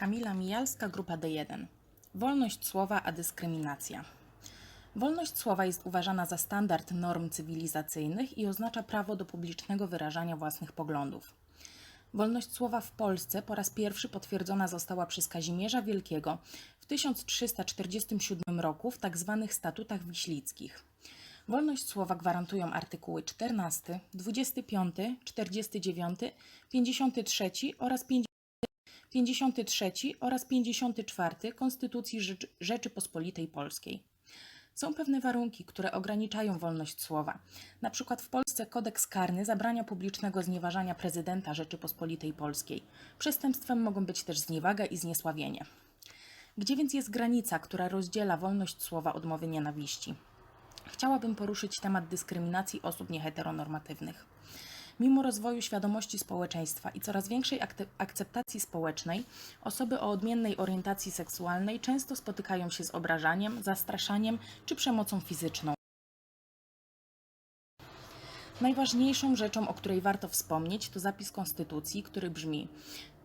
Kamila Mijalska, grupa D1. Wolność słowa, a dyskryminacja. Wolność słowa jest uważana za standard norm cywilizacyjnych i oznacza prawo do publicznego wyrażania własnych poglądów. Wolność słowa w Polsce po raz pierwszy potwierdzona została przez Kazimierza Wielkiego w 1347 roku w tzw. statutach wiślickich. Wolność słowa gwarantują artykuły 14, 25, 49, 53 oraz 50. 53 oraz 54 Konstytucji Rzeczy- Rzeczypospolitej Polskiej. Są pewne warunki, które ograniczają wolność słowa. Na przykład w Polsce kodeks karny zabrania publicznego znieważania prezydenta Rzeczypospolitej Polskiej. Przestępstwem mogą być też zniewaga i zniesławienie. Gdzie więc jest granica, która rozdziela wolność słowa od mowy nienawiści? Chciałabym poruszyć temat dyskryminacji osób nieheteronormatywnych. Mimo rozwoju świadomości społeczeństwa i coraz większej akceptacji społecznej, osoby o odmiennej orientacji seksualnej często spotykają się z obrażaniem, zastraszaniem czy przemocą fizyczną. Najważniejszą rzeczą, o której warto wspomnieć, to zapis Konstytucji, który brzmi: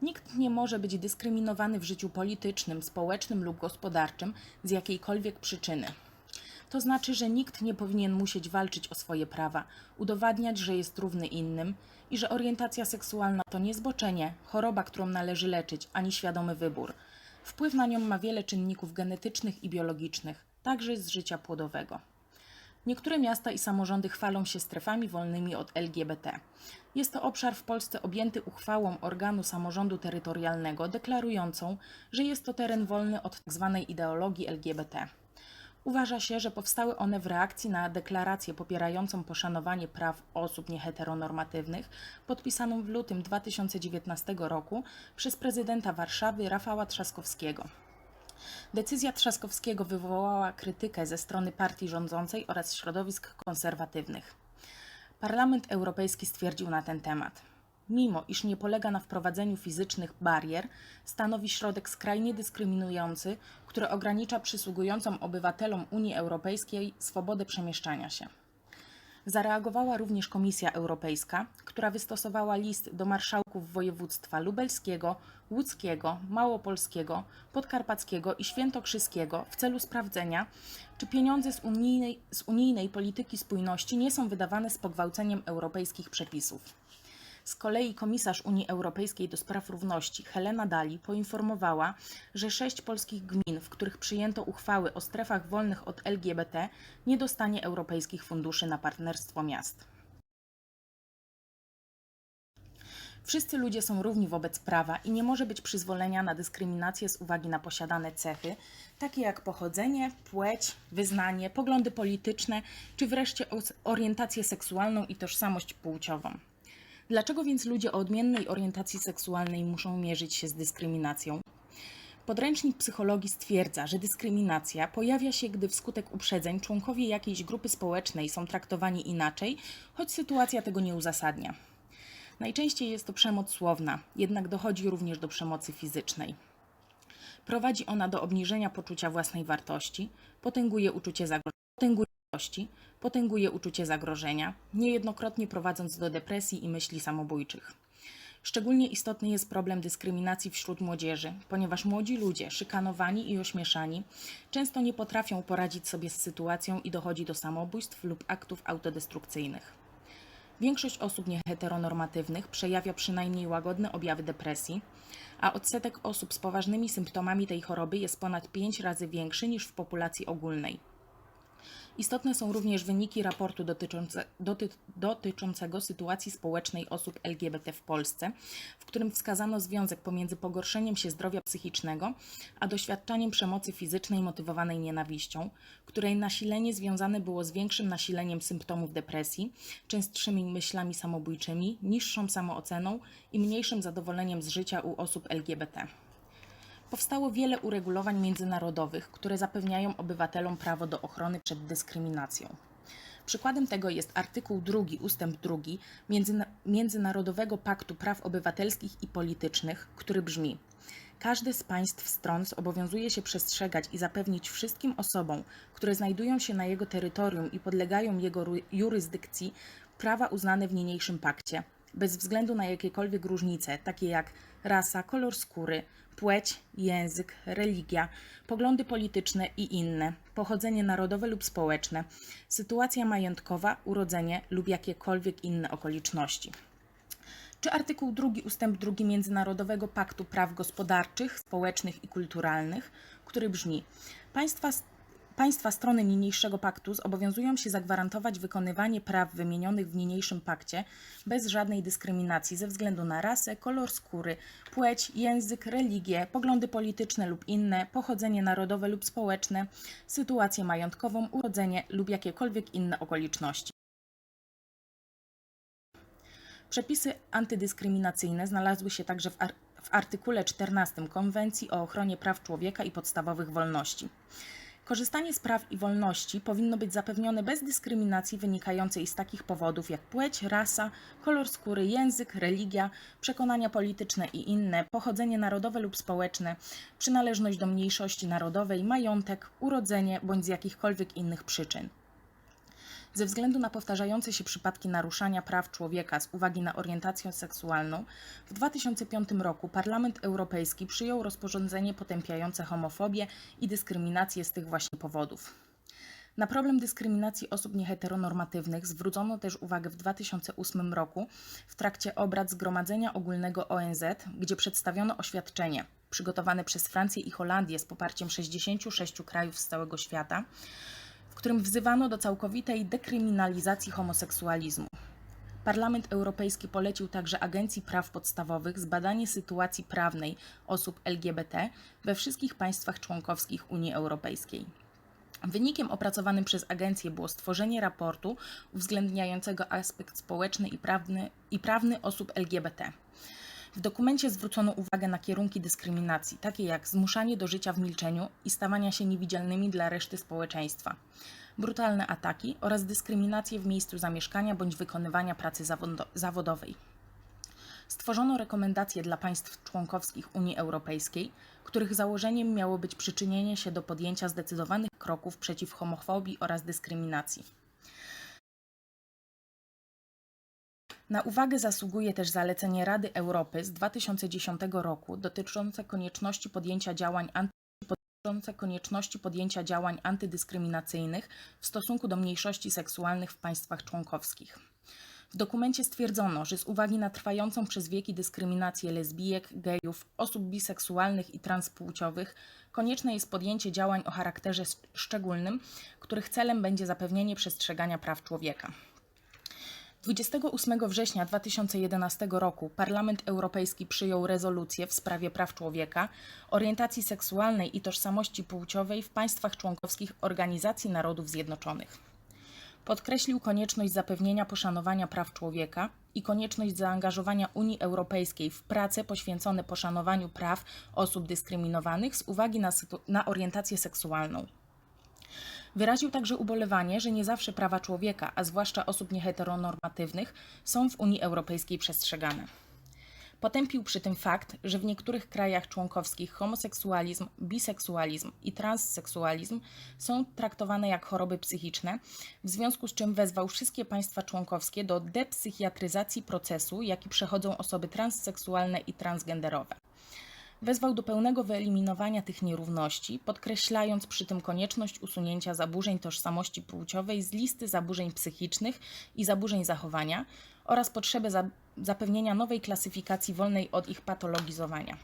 Nikt nie może być dyskryminowany w życiu politycznym, społecznym lub gospodarczym z jakiejkolwiek przyczyny. To znaczy, że nikt nie powinien musieć walczyć o swoje prawa, udowadniać, że jest równy innym i że orientacja seksualna to nie zboczenie, choroba, którą należy leczyć, ani świadomy wybór. Wpływ na nią ma wiele czynników genetycznych i biologicznych, także z życia płodowego. Niektóre miasta i samorządy chwalą się strefami wolnymi od LGBT. Jest to obszar w Polsce objęty uchwałą organu samorządu terytorialnego deklarującą, że jest to teren wolny od tzw. ideologii LGBT. Uważa się, że powstały one w reakcji na deklarację popierającą poszanowanie praw osób nieheteronormatywnych, podpisaną w lutym 2019 roku przez prezydenta Warszawy Rafała Trzaskowskiego. Decyzja Trzaskowskiego wywołała krytykę ze strony partii rządzącej oraz środowisk konserwatywnych. Parlament Europejski stwierdził na ten temat. Mimo iż nie polega na wprowadzeniu fizycznych barier, stanowi środek skrajnie dyskryminujący, który ogranicza przysługującą obywatelom Unii Europejskiej swobodę przemieszczania się. Zareagowała również Komisja Europejska, która wystosowała list do marszałków województwa lubelskiego, łódzkiego, małopolskiego, podkarpackiego i świętokrzyskiego w celu sprawdzenia, czy pieniądze z unijnej, z unijnej polityki spójności nie są wydawane z pogwałceniem europejskich przepisów. Z kolei komisarz Unii Europejskiej do spraw równości Helena Dali poinformowała, że sześć polskich gmin, w których przyjęto uchwały o strefach wolnych od LGBT, nie dostanie europejskich funduszy na partnerstwo miast. Wszyscy ludzie są równi wobec prawa i nie może być przyzwolenia na dyskryminację z uwagi na posiadane cechy, takie jak pochodzenie, płeć, wyznanie, poglądy polityczne, czy wreszcie orientację seksualną i tożsamość płciową. Dlaczego więc ludzie o odmiennej orientacji seksualnej muszą mierzyć się z dyskryminacją? Podręcznik psychologii stwierdza, że dyskryminacja pojawia się, gdy wskutek uprzedzeń członkowie jakiejś grupy społecznej są traktowani inaczej, choć sytuacja tego nie uzasadnia. Najczęściej jest to przemoc słowna, jednak dochodzi również do przemocy fizycznej. Prowadzi ona do obniżenia poczucia własnej wartości, potęguje uczucie zagrożenia, potęguje wartości, potęguje uczucie zagrożenia, niejednokrotnie prowadząc do depresji i myśli samobójczych. Szczególnie istotny jest problem dyskryminacji wśród młodzieży, ponieważ młodzi ludzie, szykanowani i ośmieszani, często nie potrafią poradzić sobie z sytuacją i dochodzi do samobójstw lub aktów autodestrukcyjnych. Większość osób nieheteronormatywnych przejawia przynajmniej łagodne objawy depresji, a odsetek osób z poważnymi symptomami tej choroby jest ponad 5 razy większy niż w populacji ogólnej. Istotne są również wyniki raportu dotyczące, doty, dotyczącego sytuacji społecznej osób LGBT w Polsce, w którym wskazano związek pomiędzy pogorszeniem się zdrowia psychicznego a doświadczaniem przemocy fizycznej motywowanej nienawiścią, której nasilenie związane było z większym nasileniem symptomów depresji, częstszymi myślami samobójczymi, niższą samooceną i mniejszym zadowoleniem z życia u osób LGBT. Powstało wiele uregulowań międzynarodowych, które zapewniają obywatelom prawo do ochrony przed dyskryminacją. Przykładem tego jest artykuł 2 ustęp 2 Międzyna- Międzynarodowego Paktu Praw Obywatelskich i Politycznych, który brzmi: Każde z państw stron zobowiązuje się przestrzegać i zapewnić wszystkim osobom, które znajdują się na jego terytorium i podlegają jego jurysdykcji, prawa uznane w niniejszym pakcie, bez względu na jakiekolwiek różnice, takie jak rasa, kolor skóry, płeć, język, religia, poglądy polityczne i inne, pochodzenie narodowe lub społeczne, sytuacja majątkowa, urodzenie lub jakiekolwiek inne okoliczności. Czy artykuł 2 ustęp 2 Międzynarodowego Paktu Praw Gospodarczych, Społecznych i Kulturalnych, który brzmi: Państwa, państwa strony niniejszego paktu zobowiązują się zagwarantować wykonywanie praw wymienionych w niniejszym pakcie bez żadnej dyskryminacji ze względu na rasę, kolor skóry, płeć, język, religię, poglądy polityczne lub inne, pochodzenie narodowe lub społeczne, sytuację majątkową, urodzenie lub jakiekolwiek inne okoliczności. Przepisy antydyskryminacyjne znalazły się także w, ar- w artykule 14 Konwencji o ochronie praw człowieka i podstawowych wolności. Korzystanie z praw i wolności powinno być zapewnione bez dyskryminacji wynikającej z takich powodów jak płeć, rasa, kolor skóry, język, religia, przekonania polityczne i inne, pochodzenie narodowe lub społeczne, przynależność do mniejszości narodowej, majątek, urodzenie bądź z jakichkolwiek innych przyczyn. Ze względu na powtarzające się przypadki naruszania praw człowieka z uwagi na orientację seksualną, w 2005 roku Parlament Europejski przyjął rozporządzenie potępiające homofobię i dyskryminację z tych właśnie powodów. Na problem dyskryminacji osób nieheteronormatywnych zwrócono też uwagę w 2008 roku w trakcie obrad Zgromadzenia Ogólnego ONZ, gdzie przedstawiono oświadczenie przygotowane przez Francję i Holandię z poparciem 66 krajów z całego świata, w którym wzywano do całkowitej dekryminalizacji homoseksualizmu. Parlament Europejski polecił także Agencji Praw Podstawowych zbadanie sytuacji prawnej osób LGBT we wszystkich państwach członkowskich Unii Europejskiej. Wynikiem opracowanym przez agencję było stworzenie raportu uwzględniającego aspekt społeczny i prawny, i prawny osób LGBT. W dokumencie zwrócono uwagę na kierunki dyskryminacji, takie jak zmuszanie do życia w milczeniu i stawania się niewidzialnymi dla reszty społeczeństwa, brutalne ataki oraz dyskryminację w miejscu zamieszkania bądź wykonywania pracy zawodo- zawodowej. Stworzono rekomendacje dla państw członkowskich Unii Europejskiej, których założeniem miało być przyczynienie się do podjęcia zdecydowanych kroków przeciw homofobii oraz dyskryminacji. Na uwagę zasługuje też zalecenie Rady Europy z 2010 roku dotyczące konieczności podjęcia działań dotyczące konieczności podjęcia działań antydyskryminacyjnych w stosunku do mniejszości seksualnych w państwach członkowskich. W dokumencie stwierdzono, że z uwagi na trwającą przez wieki dyskryminację lesbijek, gejów, osób biseksualnych i transpłciowych, konieczne jest podjęcie działań o charakterze szczególnym, których celem będzie zapewnienie przestrzegania praw człowieka. 28 września 2011 roku Parlament Europejski przyjął rezolucję w sprawie praw człowieka, orientacji seksualnej i tożsamości płciowej w państwach członkowskich Organizacji Narodów Zjednoczonych. Podkreślił konieczność zapewnienia poszanowania praw człowieka i konieczność zaangażowania Unii Europejskiej w prace poświęcone poszanowaniu praw osób dyskryminowanych z uwagi na, na orientację seksualną. Wyraził także ubolewanie, że nie zawsze prawa człowieka, a zwłaszcza osób nieheteronormatywnych, są w Unii Europejskiej przestrzegane. Potępił przy tym fakt, że w niektórych krajach członkowskich homoseksualizm, biseksualizm i transseksualizm są traktowane jak choroby psychiczne, w związku z czym wezwał wszystkie państwa członkowskie do depsychiatryzacji procesu, jaki przechodzą osoby transseksualne i transgenderowe. Wezwał do pełnego wyeliminowania tych nierówności, podkreślając przy tym konieczność usunięcia zaburzeń tożsamości płciowej z listy zaburzeń psychicznych i zaburzeń zachowania oraz potrzebę za- zapewnienia nowej klasyfikacji wolnej od ich patologizowania.